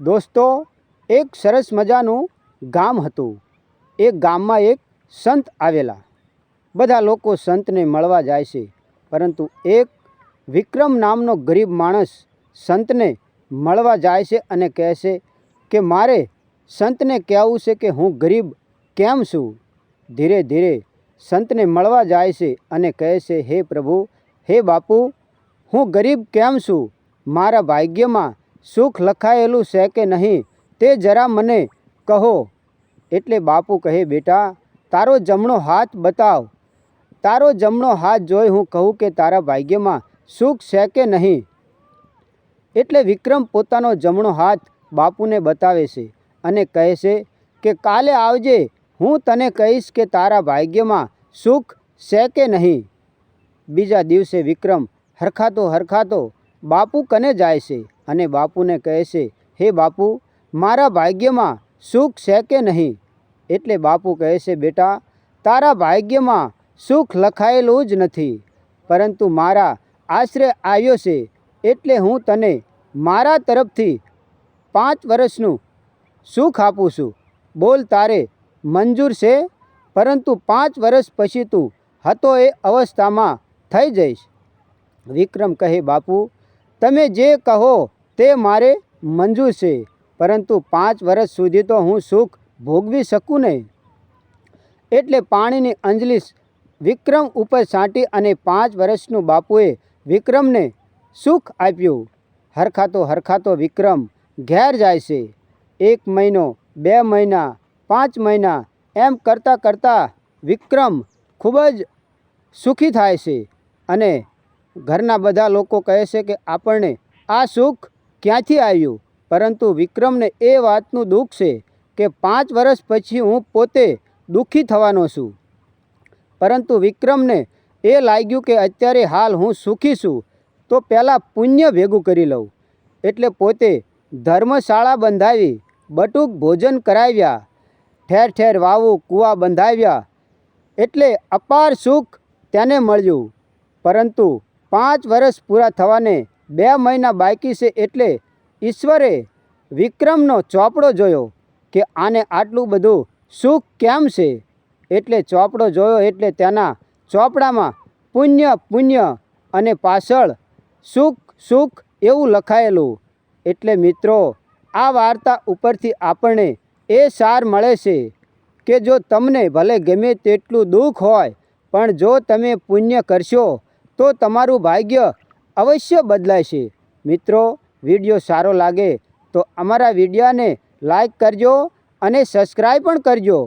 દોસ્તો, એક સરસ મજાનું ગામ હતું. એ ગામમાં એક સંત આવેલા. બધા લોકો સંતને મળવા જાય છે. પરંતુ એક વિક્રમ નામનો ગરીબ માણસ સંતને મળવા જાય છે અને કહે છે કે, મારે સંતને કહેવું છે કે હું ગરીબ કેમ છું? ધીરે ધીરે સંતને મળવા જાય છે અને કહે છે, હે પ્રભુ, હે બાપુ, હું ગરીબ કેમ છું? મારા ભાગ્યમાં સુખ લખાયેલું છે કે નહીં તે જરા મને કહો. એટલે બાપુ કહે, બેટા, તારો જમણો હાથ બતાવ. તારો જમણો હાથ જોઈ હું કહું કે તારા ભાગ્યમાં સુખ છે કે નહીં? એટલે વિક્રમ પોતાનો જમણો હાથ બાપુને બતાવે છે અને કહે છે કે, કાલે આવજે, હું તને કહીશ કે તારા ભાગ્યમાં સુખ છે કે નહીં. બીજા દિવસે વિક્રમ હરખાતો હરખાતો બાપુ કને જાય છે? અને બાપુને કહે છે, હે બાપુ, મારા ભાગ્યમાં સુખ છે કે નહીં? એટલે બાપુ કહે છે, બેટા, તારા ભાગ્યમાં સુખ લખાયેલું જ નથી, પરંતુ મારા આશરે આવ્યો છે, એટલે હું તને મારા તરફથી પાંચ વર્ષનું સુખ આપું છું. બોલ, તારે મંજૂર છે? પરંતુ પાંચ વર્ષ પછી તું હતો એ અવસ્થામાં થઈ જઈશ. વિક્રમ કહે, બાપુ તમે જે કહો તે મારે મંજૂર છે, પરંતુ પાંચ વર્ષ સુધી તો હું સુખ ભોગવી શકું નહીં. એટલે પાણીની અંજલિ વિક્રમ ઉપર છાંટી અને પાંચ વર્ષનું બાપુએ વિક્રમને સુખ આપ્યું. હરખાતો હરખાતો વિક્રમ ઘેર જાય છે. એક મહિનો, બે મહિના, પાંચ મહિના એમ કરતાં કરતાં વિક્રમ ખૂબ જ સુખી થાય છે અને ઘરના બધા લોકો કહે છે કે આપણને આ સુખ ક્યાંથી આવ્યું? પરંતુ વિક્રમને એ વાતનું દુઃખ છે કે પાંચ વર્ષ પછી હું પોતે દુઃખી થવાનો છું. પરંતુ વિક્રમને એ લાગ્યું કે અત્યારે હાલ હું સુખી છું, તો પહેલાં પુણ્ય ભેગું કરી લઉં. એટલે પોતે ધર્મશાળા બંધાવી, બટુક ભોજન કરાવ્યા, ઠેર ઠેર વાવું, કૂવા બંધાવ્યા. એટલે અપાર સુખ તેને મળ્યું. પરંતુ પાંચ વર્ષ પૂરા થવાને બે મહિના બાકી છે એટલે ઈશ્વરે વિક્રમનો ચોપડો જોયો કે આને આટલું બધું સુખ કેમ છે? એટલે ચોપડો જોયો એટલે તેના ચોપડામાં પુણ્ય પુણ્ય અને પાછળ સુખ સુખ એવું લખાયેલું. એટલે મિત્રો, આ વાર્તા ઉપરથી આપણને એ સાર મળે છે કે જો તમને ભલે ગમે તેટલું દુઃખ હોય, પણ જો તમે પુણ્ય કરશો તો તમારું ભાગ્ય અવશ્ય બદલાશે. મિત્રો, વીડિયો સારો લાગે તો અમારા વિડીયાને લાઈક કરજો અને સબસ્ક્રાઈબ પણ કરજો.